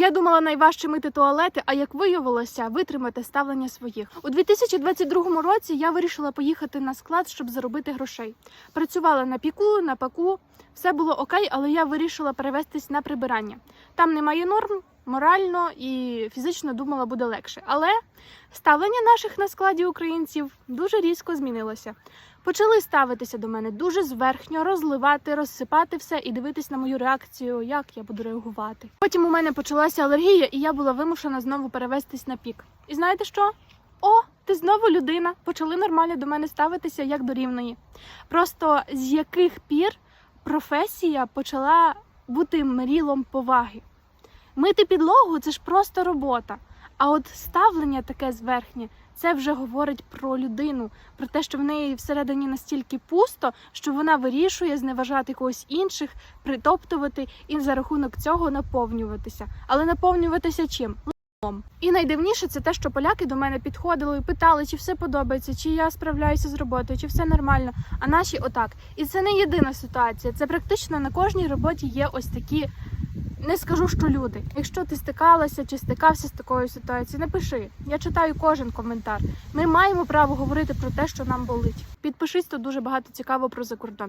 Я думала найважче мити туалети, а як виявилося, витримати ставлення своїх. У 2022 році я вирішила поїхати на склад, щоб заробити грошей. Працювала на піку, на паку, все було окей, але я вирішила перевестись на прибирання. Там немає норм, морально і фізично думала буде легше. Але ставлення наших на складі українців дуже різко змінилося. Почали ставитися до мене дуже зверхньо, розливати, розсипати все і дивитись на мою реакцію, як я буду реагувати. Потім у мене почалася алергія, і я була вимушена знову перевестись на пік. І знаєте що? О, ти знову людина. Почали нормально до мене ставитися як до рівної. Просто з яких пір професія почала бути мрілом поваги. Мити підлогу це ж просто робота. А от ставлення таке зверхнє, це вже говорить про людину, про те, що в неї всередині настільки пусто, що вона вирішує зневажати когось інших, притоптувати і за рахунок цього наповнюватися. Але наповнюватися чим? І найдивніше це те, що поляки до мене підходили і питали, чи все подобається, чи я справляюся з роботою, чи все нормально. А наші отак. І це не єдина ситуація. Це практично на кожній роботі є ось такі. Не скажу, що люди. Якщо ти стикалася чи стикався з такою ситуацією, напиши. Я читаю кожен коментар. Ми маємо право говорити про те, що нам болить. Підпишись, тут дуже багато цікаво про закордон.